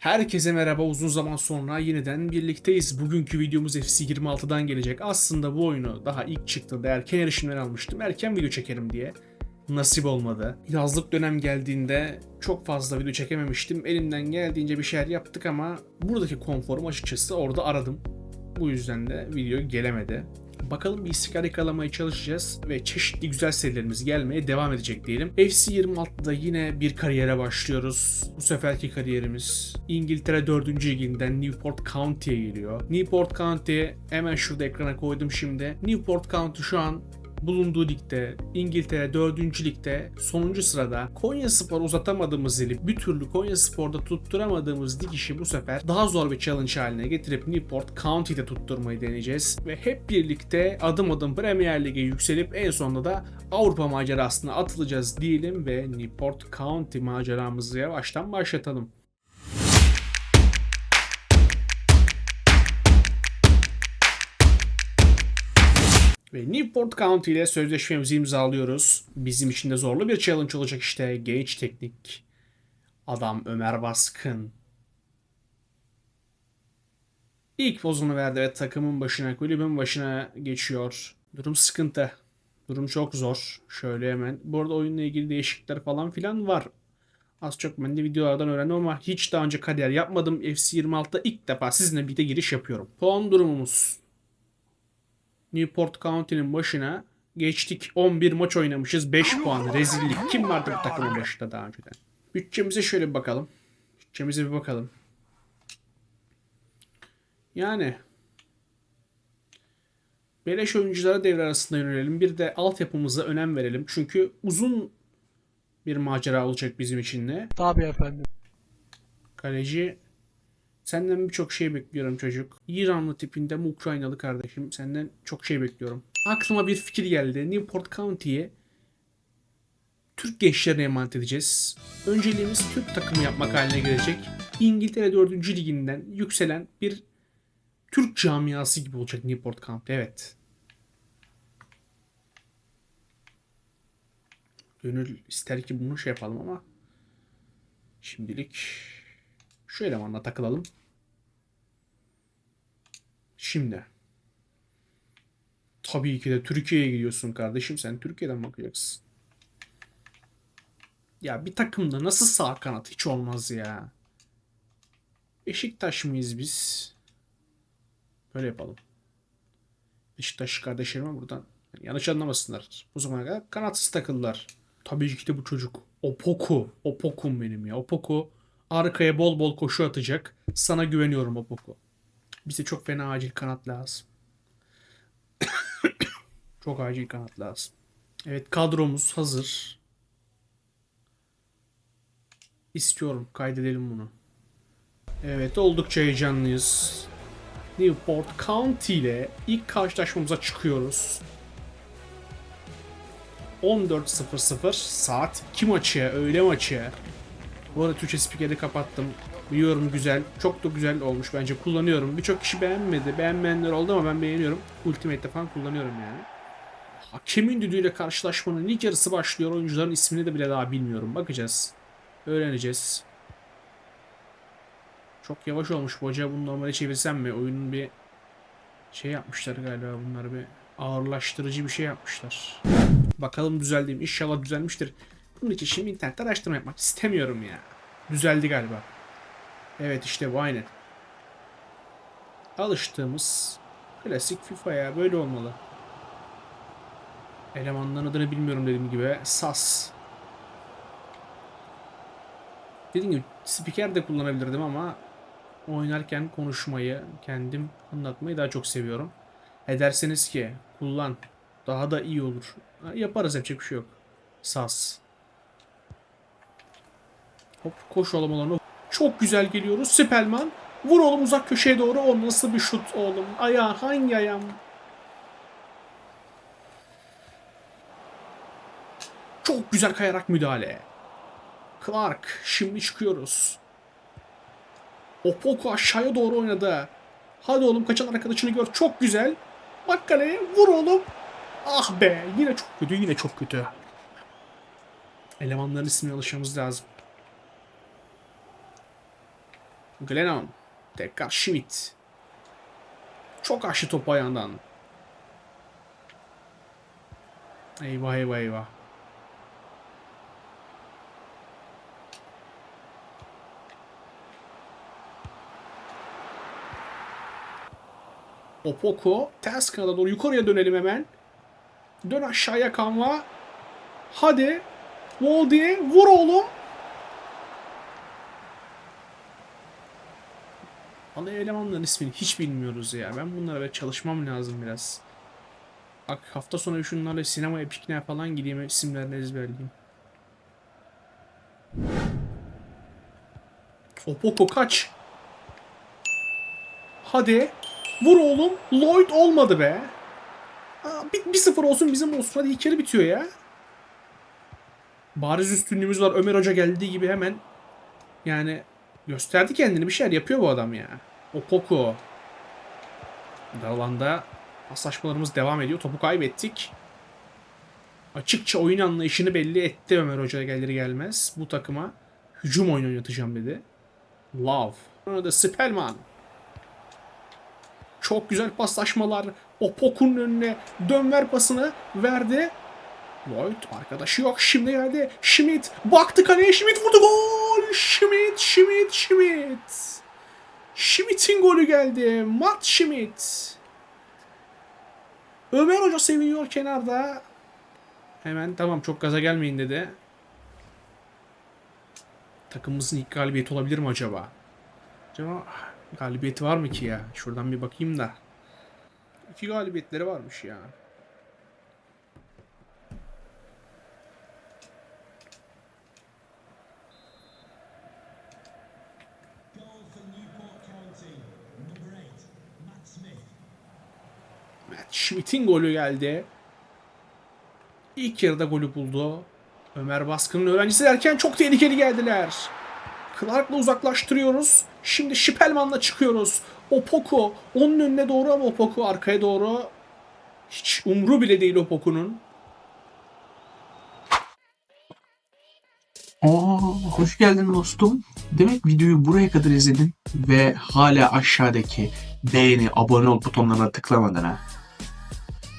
Herkese merhaba uzun zaman sonra yeniden birlikteyiz. Bugünkü videomuz FC26'dan gelecek. Aslında bu oyunu daha ilk çıktığında erken erişimden almıştım. Erken video çekerim diye. Nasip olmadı. Yazlık dönem geldiğinde çok fazla video çekememiştim. Elimden geldiğince bir şeyler yaptık ama buradaki konforum açıkçası orada aradım. Bu yüzden de video gelemedi. Bakalım bir istikrar yakalamaya çalışacağız ve çeşitli güzel serilerimiz gelmeye devam edecek diyelim. FC 26'da yine bir kariyere başlıyoruz. Bu seferki kariyerimiz İngiltere 4. liginden Newport County'ye geliyor. Newport County hemen şurada ekrana koydum şimdi. Newport County şu an bulunduğu ligde İngiltere 4. ligde sonuncu sırada Konya Spor uzatamadığımız eli bir türlü Konya Spor'da tutturamadığımız dikişi bu sefer daha zor bir challenge haline getirip Newport County'de tutturmayı deneyeceğiz. Ve hep birlikte adım adım Premier Lig'e yükselip en sonunda da Avrupa macerasına atılacağız diyelim ve Newport County maceramızı yavaştan başlatalım. Newport County ile sözleşmemizi imzalıyoruz. Bizim için de zorlu bir challenge olacak işte. Genç teknik. Adam Ömer Baskın. İlk pozunu verdi ve takımın başına, kulübün başına geçiyor. Durum sıkıntı. Durum çok zor. Şöyle hemen. Bu arada oyunla ilgili değişiklikler falan filan var. Az çok ben de videolardan öğrendim ama hiç daha önce kariyer yapmadım. FC26'da ilk defa sizinle birlikte giriş yapıyorum. Puan durumumuz. Newport County'nin başına geçtik. 11 maç oynamışız. 5 puan. Rezillik. Kim vardı bu takımın başında daha önceden? Bütçemize şöyle bir bakalım. Bütçemize bir bakalım. Yani Beleş oyunculara devre arasında yönelelim. Bir de altyapımıza önem verelim. Çünkü uzun bir macera olacak bizim için de. Tabii efendim. Kaleci senden birçok şey bekliyorum çocuk. İranlı tipinde mi Ukraynalı kardeşim senden çok şey bekliyorum. Aklıma bir fikir geldi. Newport County'ye Türk gençlerine emanet edeceğiz. Önceliğimiz Türk takımı yapmak haline gelecek. İngiltere 4. liginden yükselen bir Türk camiası gibi olacak Newport County. Evet. Gönül ister ki bunu şey yapalım ama şimdilik şu elemanla takılalım. Şimdi. Tabii ki de Türkiye'ye gidiyorsun kardeşim. Sen Türkiye'den bakacaksın. Ya bir takımda nasıl sağ kanat hiç olmaz ya. Beşiktaş mıyız biz? Böyle yapalım. Beşiktaş kardeşlerime buradan yani yanlış anlamasınlar. Bu zamana kadar kanatsız takıldılar. Tabii ki de bu çocuk. Opoku. Opokum benim ya. Opoku arkaya bol bol koşu atacak. Sana güveniyorum Opoku. Bize çok fena acil kanat lazım. çok acil kanat lazım. Evet kadromuz hazır. İstiyorum kaydedelim bunu. Evet oldukça heyecanlıyız. Newport County ile ilk karşılaşmamıza çıkıyoruz. 14.00 saat 2 maçı, öğle maçı. Bu arada Türkçe spikeri kapattım. Biliyorum güzel. Çok da güzel olmuş bence. Kullanıyorum. Birçok kişi beğenmedi. Beğenmeyenler oldu ama ben beğeniyorum. Ultimate'de falan kullanıyorum yani. Hakemin düdüğüyle karşılaşmanın ilk yarısı başlıyor. Oyuncuların ismini de bile daha bilmiyorum. Bakacağız. Öğreneceğiz. Çok yavaş olmuş bu hoca. Bunu normale çevirsem mi? Oyunun bir şey yapmışlar galiba bunlar bir ağırlaştırıcı bir şey yapmışlar. Bakalım düzeldi mi? İnşallah düzelmiştir. Bunun için şimdi internette araştırma yapmak istemiyorum ya. Düzeldi galiba. Evet işte bu aynen. Alıştığımız klasik FIFA ya böyle olmalı. Elemanların adını bilmiyorum dediğim gibi. SAS. Dediğim gibi spiker de kullanabilirdim ama oynarken konuşmayı, kendim anlatmayı daha çok seviyorum. Ederseniz ki kullan daha da iyi olur. Yaparız yapacak bir şey yok. Sas. Hop koş olanı. Çok güzel geliyoruz. Spellman. Vur oğlum uzak köşeye doğru. O nasıl bir şut oğlum? Ayağın hangi ayağın? Çok güzel kayarak müdahale. Clark. Şimdi çıkıyoruz. Opoku aşağıya doğru oynadı. Hadi oğlum kaçan arkadaşını gör. Çok güzel. Bak kaleye vur oğlum. Ah be yine çok kötü yine çok kötü. Elemanların ismine alışmamız lazım. Glennon. Tekrar Schmidt. Çok aşlı topu ayağından. Eyvah eyvah eyvah. Opoko ters kanada doğru yukarıya dönelim hemen. Dön aşağıya kanva. Hadi. Voldi vur oğlum. Vallahi elemanların ismini hiç bilmiyoruz ya. Ben bunlara böyle çalışmam lazım biraz. Bak hafta sonu şunlarla sinemaya pikniğe falan gideyim isimlerini ezberleyeyim. Opoko kaç. Hadi. Vur oğlum. Lloyd olmadı be. Aa, bir, bir sıfır olsun bizim olsun. Hadi ilk yarı bitiyor ya. Bariz üstünlüğümüz var. Ömer Hoca geldiği gibi hemen yani gösterdi kendini. Bir şeyler yapıyor bu adam ya. O Poco. Dalanda paslaşmalarımız devam ediyor. Topu kaybettik. Açıkça oyun anlayışını belli etti Ömer Hoca gelir gelmez. Bu takıma hücum oyunu oynatacağım dedi. Love. Sonra da Spellman. Çok güzel paslaşmalar. O Poku'nun önüne dön ver pasını verdi. Lloyd arkadaşı yok. Şimdi geldi. Schmidt baktı kaleye. Schmidt vurdu. Gol! Schmidt, Schmidt, Schmidt. Schmidt'in golü geldi. Matt Schmidt. Ömer Hoca seviniyor kenarda. Hemen tamam çok gaza gelmeyin dedi. Takımımızın ilk galibiyeti olabilir mi acaba? Acaba galibiyeti var mı ki ya? Şuradan bir bakayım da. İki galibiyetleri varmış ya. Goal for Newport County, number eight, Matt Smith. Matt Schmidt'in golü geldi. İlk yarıda golü buldu. Ömer Baskın'ın öğrencisi derken çok tehlikeli geldiler. Clark'la uzaklaştırıyoruz. Şimdi Şipelman'la çıkıyoruz. Opoku onun önüne doğru ama Opoku arkaya doğru. Hiç umru bile değil Opoku'nun. Aa, hoş geldin dostum. Demek videoyu buraya kadar izledin ve hala aşağıdaki beğeni, abone ol butonlarına tıklamadın ha.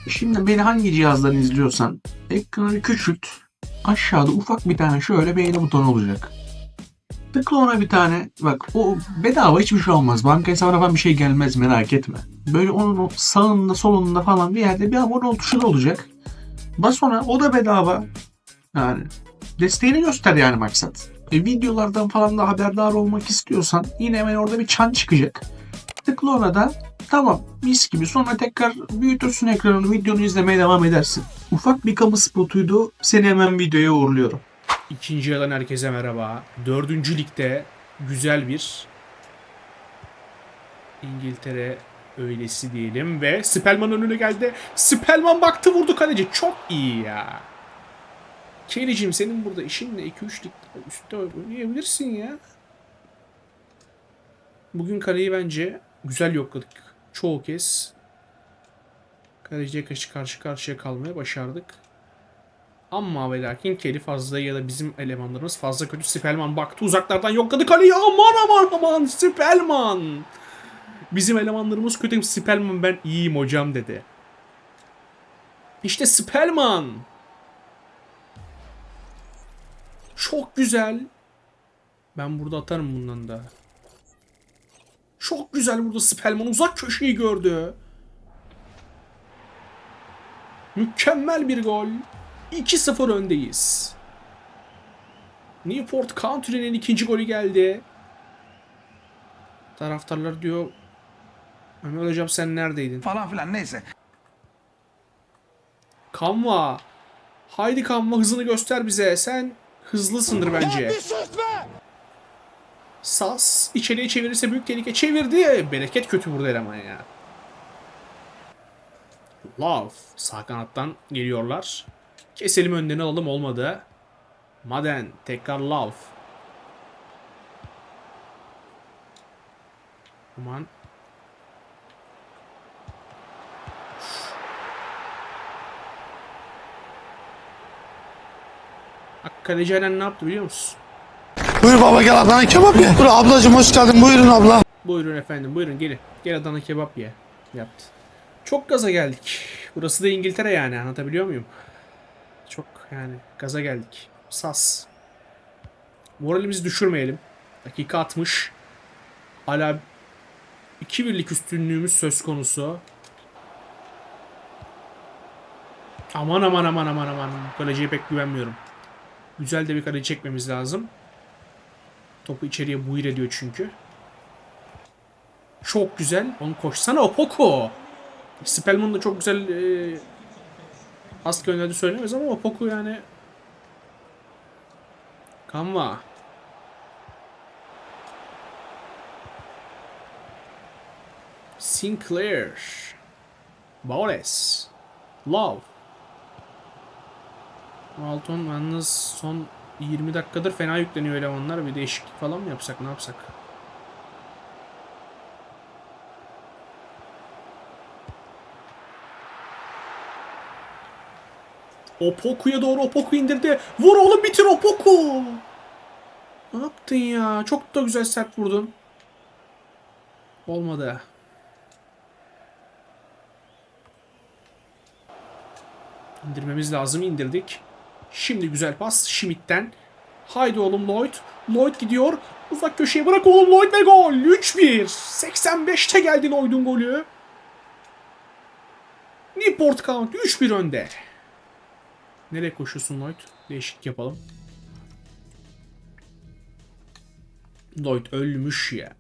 Şimdi beni hangi cihazdan izliyorsan ekranı küçült. Aşağıda ufak bir tane şöyle beğeni butonu olacak. Tıkla ona bir tane. Bak o bedava hiçbir şey olmaz. Banka hesabına falan bir şey gelmez merak etme. Böyle onun sağında solunda falan bir yerde bir abone ol tuşu da olacak. Bas ona o da bedava. Yani desteğini göster yani maksat. E, videolardan falan da haberdar olmak istiyorsan yine hemen orada bir çan çıkacak. Tıkla ona da tamam mis gibi sonra tekrar büyütürsün ekranını videonu izlemeye devam edersin. Ufak bir kamu spotuydu. Seni hemen videoya uğurluyorum. İkinci yarıdan herkese merhaba. Dördüncü ligde güzel bir İngiltere öylesi diyelim ve Spellman önüne geldi. Spellman baktı vurdu kaleci. Çok iyi ya. Kelly'cim senin burada işin ne? 2-3 lig üstte oynayabilirsin ya. Bugün kaleyi bence güzel yokladık. Çoğu kez kaleciye karşı karşı karşıya kalmaya başardık. Ama ve lakin Kelly fazla ya da bizim elemanlarımız fazla kötü. Spellman baktı uzaklardan yokladı kaleyi. Aman aman aman Spellman. Bizim elemanlarımız kötü. Spellman ben iyiyim hocam dedi. İşte Spellman. Çok güzel. Ben burada atarım bundan da. Çok güzel burada Spellman uzak köşeyi gördü. Mükemmel bir gol. 2-0 öndeyiz. Newport Country'nin ikinci golü geldi. Taraftarlar diyor Ömer hocam sen neredeydin? falan filan neyse. Kanva. Haydi Kanva hızını göster bize. Sen hızlısındır bence. Sas içeriye çevirirse büyük tehlike çevirdi. Bereket kötü burada eleman ya. Love sağ kanattan geliyorlar. Keselim önden alalım olmadı. Maden tekrar Love. Aman. Kaleci Eren ne yaptı biliyor musun? Buyur baba gel Adana kebap ye. Dur ablacığım hoş geldin buyurun abla. Buyurun efendim buyurun gelin. Gel Adana kebap ye. Yaptı. Çok gaza geldik. Burası da İngiltere yani anlatabiliyor muyum? Çok yani gaza geldik. Sas. Moralimizi düşürmeyelim. Dakika 60. Hala 2 birlik üstünlüğümüz söz konusu. Aman aman aman aman aman. Kaleciye pek güvenmiyorum. Güzel de bir kaleci çekmemiz lazım. Topu içeriye buyur ediyor çünkü. Çok güzel. Onu koşsana Opoko. Spellman da çok güzel e, pas gönderdi söylemez ama Opoko yani Kanva. Sinclair. Bores. Love. Walton yalnız son 20 dakikadır fena yükleniyor elemanlar. Bir değişiklik falan mı yapsak ne yapsak? Opoku'ya doğru Opoku indirdi. Vur oğlum bitir Opoku. Ne yaptın ya? Çok da güzel sert vurdun. Olmadı. İndirmemiz lazım. indirdik. Şimdi güzel pas. Schmidt'ten. Haydi oğlum Lloyd. Lloyd gidiyor. Uzak köşeye bırak oğlum Lloyd ve gol. 3-1. 85'te geldi Lloyd'un golü. Newport County 3-1 önde. Nereye koşuyorsun Lloyd? Değişiklik yapalım. Lloyd ölmüş ya.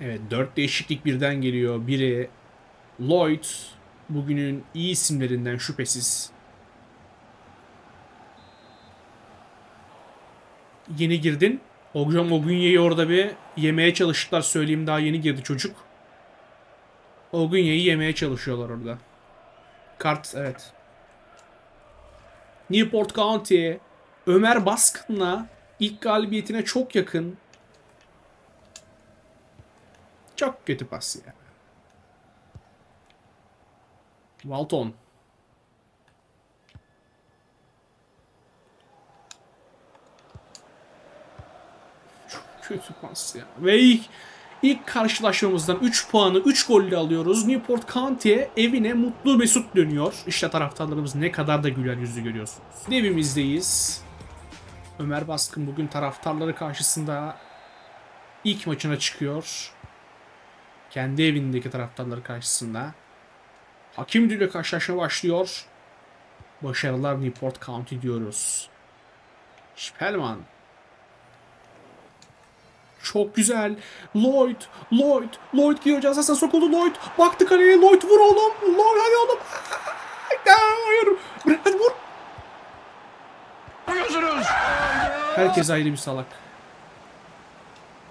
Evet 4 değişiklik birden geliyor. Biri Lloyd bugünün iyi isimlerinden şüphesiz. Yeni girdin. Hocam Ogunye'yi orada bir yemeye çalıştılar söyleyeyim daha yeni girdi çocuk. Ogunye'yi yemeye çalışıyorlar orada. Kart evet. Newport County Ömer Baskın'la ilk galibiyetine çok yakın. Çok kötü pas ya. Walton. Çok kötü pas ya. Ve ilk, ilk karşılaşmamızdan 3 puanı 3 golle alıyoruz. Newport County evine mutlu mesut dönüyor. İşte taraftarlarımız ne kadar da güler yüzlü görüyorsunuz. Evimizdeyiz. Ömer Baskın bugün taraftarları karşısında ilk maçına çıkıyor. Kendi evindeki taraftarları karşısında. Hakim ile karşılaşma başlıyor. Başarılar Newport County diyoruz. Spellman. Çok güzel. Lloyd, Lloyd, Lloyd gidiyor cezasına sokuldu Lloyd. Baktı kaleye Lloyd vur oğlum. Lloyd hadi oğlum. Hayır. Brad vur. Herkes ayrı bir salak.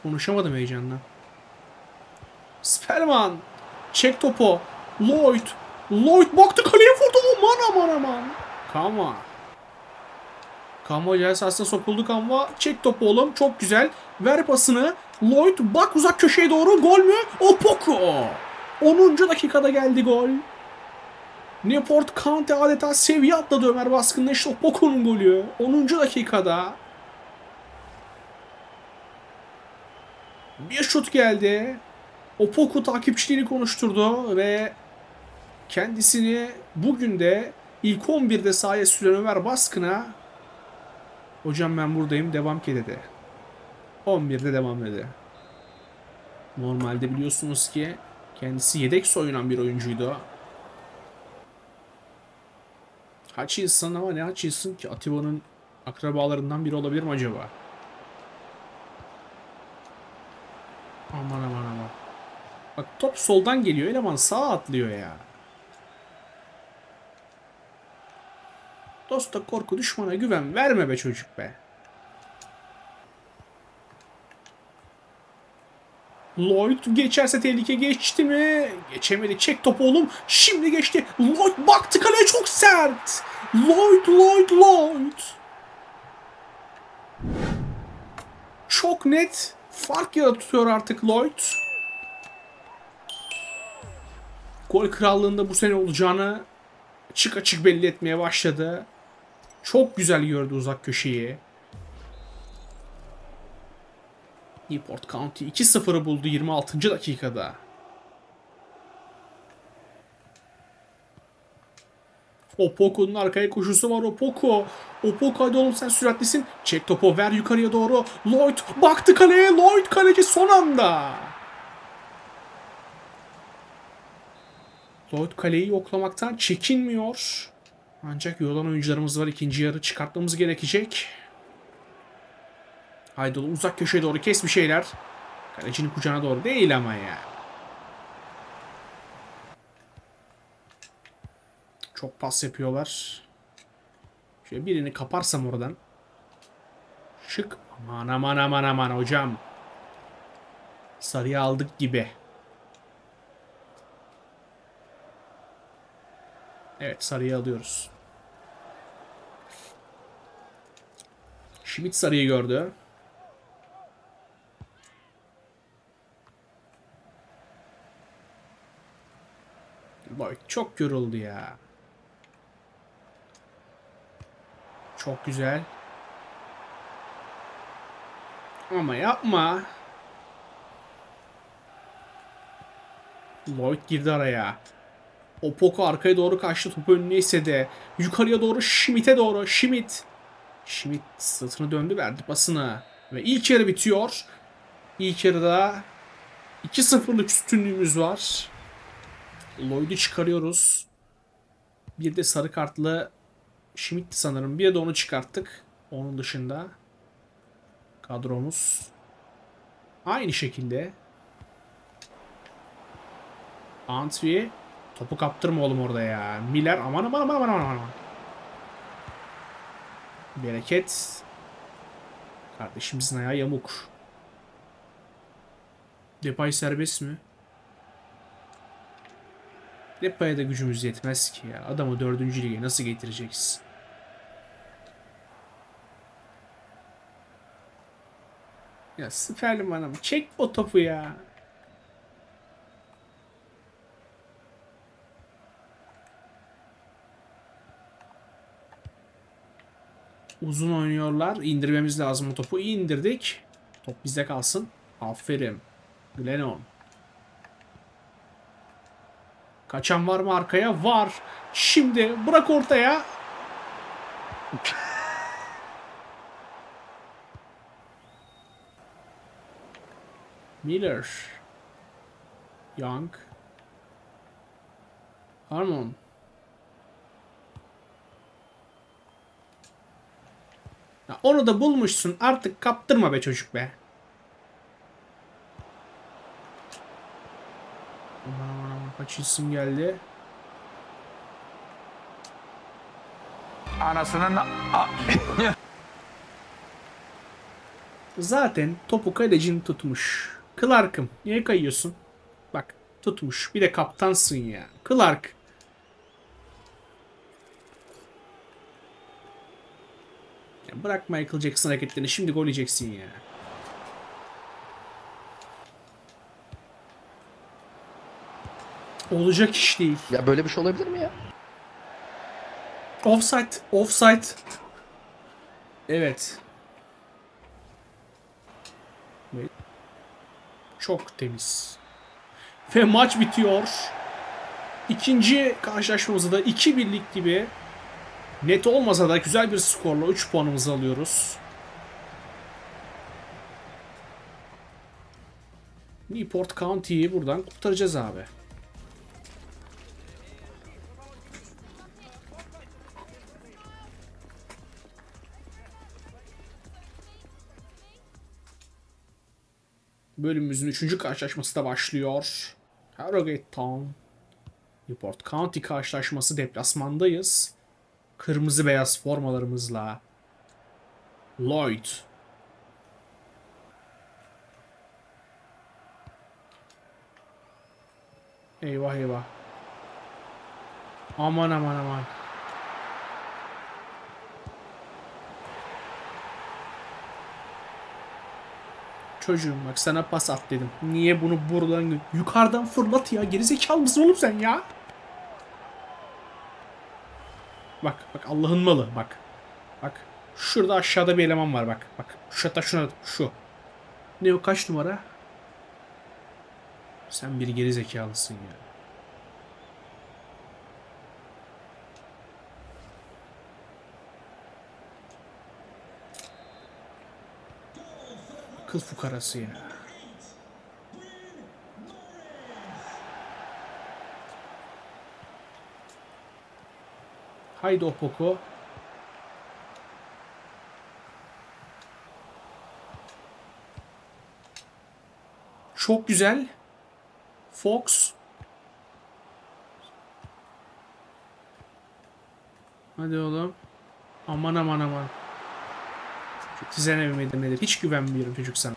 Konuşamadım heyecandan. Spellman. Çek topu. Lloyd. Lloyd baktı kaleye vurdu. Aman aman aman. Kama. Kama celsasına sokuldu Kama. Çek topu oğlum. Çok güzel. Ver pasını. Lloyd bak uzak köşeye doğru. Gol mü? Opoko. 10. dakikada geldi gol. Newport County adeta seviye atladı Ömer Baskın'la işte Opoko'nun golü. 10. dakikada. Bir şut geldi. Opoku takipçileri konuşturdu ve kendisini bugün de ilk 11'de sahaya süren Ömer Baskın'a hocam ben buradayım devam ki dedi. 11'de devam dedi. Normalde biliyorsunuz ki kendisi yedek soyunan bir oyuncuydu. Hutchinson ama ne Hutchinson ki Atiba'nın akrabalarından biri olabilir mi acaba? Aman aman aman. Bak top soldan geliyor eleman sağa atlıyor ya. Dosta korku düşmana güven verme be çocuk be. Lloyd geçerse tehlike geçti mi? Geçemedi. Çek topu oğlum. Şimdi geçti. Lloyd baktı kaleye çok sert. Lloyd, Lloyd, Lloyd. Çok net fark yaratıyor artık Lloyd. Gol krallığında bu sene olacağını açık açık belli etmeye başladı. Çok güzel gördü uzak köşeyi. Newport County 2-0'ı buldu 26. dakikada. Opoko'nun arkaya koşusu var Opoko. Opoko hadi oğlum sen süratlisin. Çek topu ver yukarıya doğru. Lloyd baktı kaleye. Lloyd kaleci son anda. Lloyd kaleyi yoklamaktan çekinmiyor. Ancak yolan oyuncularımız var. İkinci yarı çıkartmamız gerekecek. Haydi oğlum uzak köşeye doğru kes bir şeyler. Kalecinin kucağına doğru değil ama ya. Çok pas yapıyorlar. Şöyle birini kaparsam oradan. Şık. Aman aman aman aman hocam. Sarıya aldık gibi. Evet sarıyı alıyoruz. Schmidt sarıyı gördü. Lloyd çok yoruldu ya. Çok güzel. Ama yapma. Lloyd girdi araya. Opoko arkaya doğru kaçtı. Topu önüne de yukarıya doğru Schmidt'e doğru. Schmidt. Schmidt sırtını döndü verdi pasını. Ve ilk yarı bitiyor. İlk yarıda 2-0'lık üstünlüğümüz var. Lloyd'u çıkarıyoruz. Bir de sarı kartlı Schmidt sanırım. Bir de onu çıkarttık. Onun dışında kadromuz aynı şekilde. Antwi topu kaptırma oğlum orada ya. Miller aman aman aman aman aman. Bereket. Kardeşimizin ayağı yamuk. Depay serbest mi? Depay'a da gücümüz yetmez ki ya. Adamı dördüncü lige nasıl getireceğiz? Ya Süperliman'ım çek o topu ya. Uzun oynuyorlar. İndirmemiz lazım o topu. İndirdik. Top bizde kalsın. Aferin. Glennon. Kaçan var mı arkaya? Var. Şimdi bırak ortaya. Miller. Young. Harmon. Ya onu da bulmuşsun. Artık kaptırma be çocuk be. Aman aman geldi. Anasının Zaten topu kalecin tutmuş. Clark'ım niye kayıyorsun? Bak tutmuş. Bir de kaptansın ya. Clark. Ya bırak Michael Jackson hareketlerini. Şimdi gol yiyeceksin ya. Olacak iş değil. Ya böyle bir şey olabilir mi ya? Offside. Offside. Evet. Ve Çok temiz. Ve maç bitiyor. İkinci karşılaşmamızda da 2 birlik gibi net olmasa da güzel bir skorla 3 puanımızı alıyoruz. Newport County'yi buradan kurtaracağız abi. Bölümümüzün 3. karşılaşması da başlıyor. Harrogate Town. Newport County karşılaşması deplasmandayız. Kırmızı beyaz formalarımızla. Lloyd. Eyvah eyvah. Aman aman aman. Çocuğum bak sana pas at dedim. Niye bunu buradan yukarıdan fırlat ya? Gerizekalı mısın oğlum sen ya? Bak bak Allah'ın malı bak. Bak şurada aşağıda bir eleman var bak. Bak şu hatta şuna şu. Ne o kaç numara? Sen bir geri zekalısın ya. Akıl fukarası ya. Haydi Opoko. Çok güzel. Fox. Hadi oğlum. Aman aman aman. Tizen evime demeleri. Hiç güvenmiyorum çocuk sana.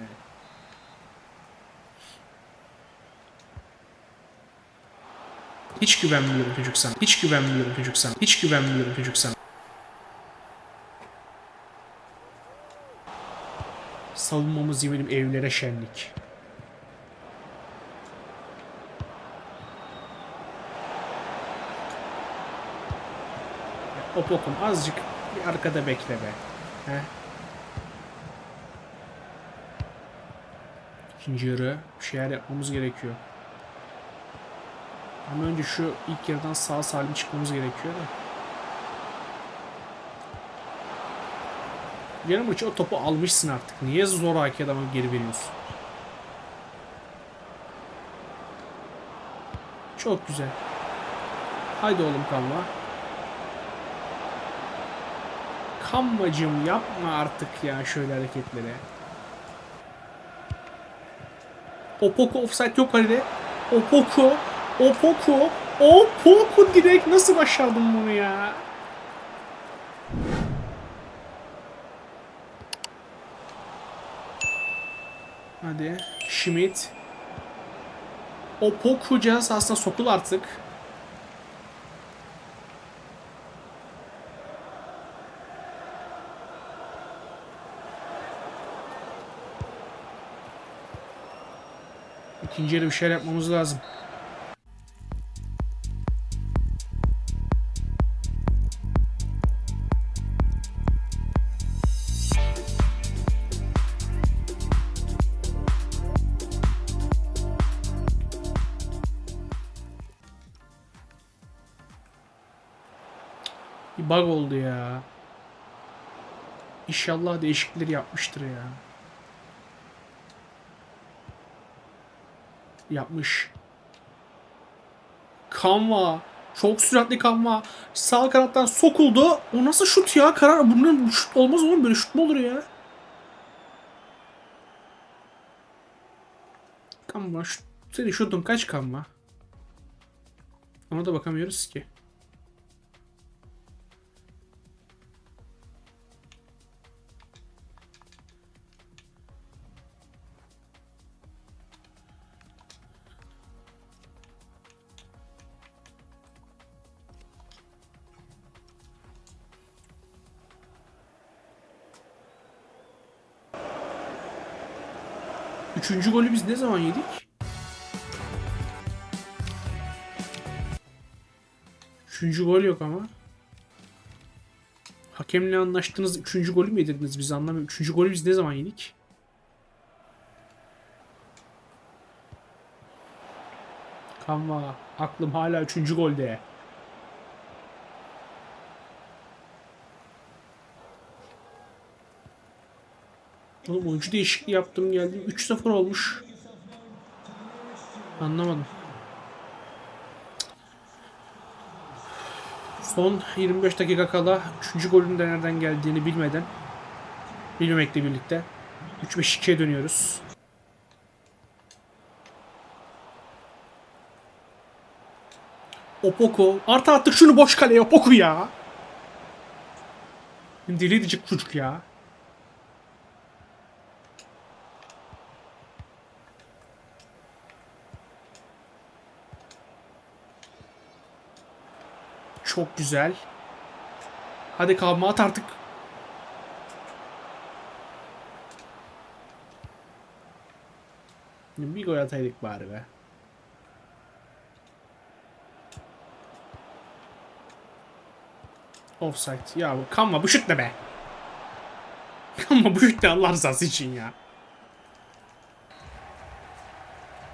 Hiç güvenmiyorum çocuk sana. Hiç güvenmiyorum çocuk sana. Hiç güvenmiyorum çocuk sana. Savunmamız yemedim evlere şenlik. Opokum azıcık bir arkada bekle be. He? İkinci yarı bir şeyler yapmamız gerekiyor. Ama önce şu ilk yarıdan sağ salim çıkmamız gerekiyor da. Yarım o topu almışsın artık. Niye zoraki adama geri veriyorsun? Çok güzel. Haydi oğlum Kanva. Kanvacım yapma artık ya şöyle hareketleri. Opoko offside yok halde. Opoko. Opoko. Opoko direkt nasıl başardın bunu ya? Hadi. Schmidt. Opoko cihaz sahasına sokul artık. İkinci yarı bir şeyler yapmamız lazım. Bir bug oldu ya. İnşallah değişiklikleri yapmıştır ya. Yapmış. Kanva. Çok süratli Kanva. Sağ kanattan sokuldu. O nasıl şut ya? Karar bunun şut olmaz oğlum. Böyle şut mu olur ya? Kanva. Şut, senin şutun kaç Kanva? Ona da bakamıyoruz ki. Üçüncü golü biz ne zaman yedik? Üçüncü gol yok ama. Hakemle anlaştınız. Üçüncü golü mü yedirdiniz? Biz anlamıyorum. Üçüncü golü biz ne zaman yedik? Kanva. Aklım hala üçüncü golde. Oğlum oyuncu değişikliği yaptım geldim. 3-0 olmuş. Anlamadım. Son 25 dakika kala 3. golün de nereden geldiğini bilmeden bilmemekle birlikte 3-5-2'ye dönüyoruz. Opoko. Artı attık şunu boş kaleye Opoko ya. Deli edecek çocuk ya. Çok güzel. Hadi kalma at artık. Bir gol ataydık bari be. Offside. Ya kanma bu şut ne be? Kanma bu şut ne Allah rızası için ya.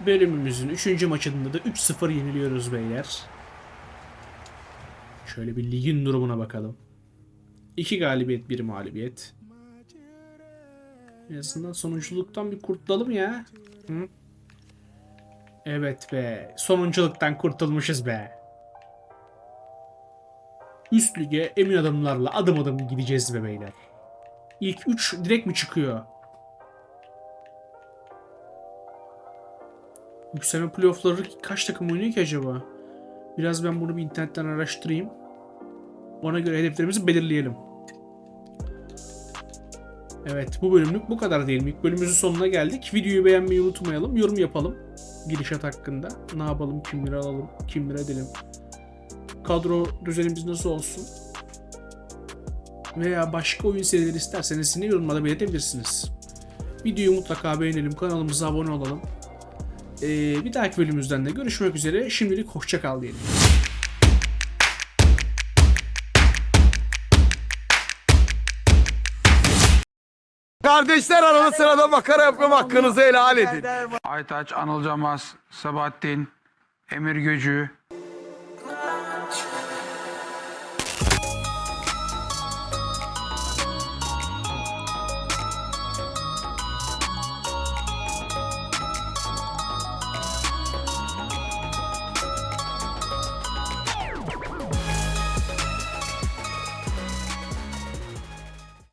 Bölümümüzün 3. maçında da 3-0 yeniliyoruz beyler. Şöyle bir ligin durumuna bakalım. 2 galibiyet, 1 mağlubiyet. En azından sonunculuktan bir kurtulalım ya. Hı? Evet be. Sonunculuktan kurtulmuşuz be. Üst lige emin adımlarla adım adım gideceğiz be beyler. İlk 3 direkt mi çıkıyor? Yükselme playoff'ları kaç takım oynuyor ki acaba? Biraz ben bunu bir internetten araştırayım. Ona göre hedeflerimizi belirleyelim. Evet bu bölümlük bu kadar diyelim. İlk bölümümüzün sonuna geldik. Videoyu beğenmeyi unutmayalım. Yorum yapalım. Gidişat hakkında. Ne yapalım, kimleri alalım, kimleri edelim. Kadro düzenimiz nasıl olsun? Veya başka oyun serileri isterseniz yine yorumlarda belirtebilirsiniz. Videoyu mutlaka beğenelim, kanalımıza abone olalım. Ee, bir dahaki bölümümüzden de görüşmek üzere. Şimdilik hoşça kal diyelim. Kardeşler arada sırada makara yapıyorum hakkınızı helal edin. Aytaç, Anıl Camaz, Sabahattin, Emir Göcü,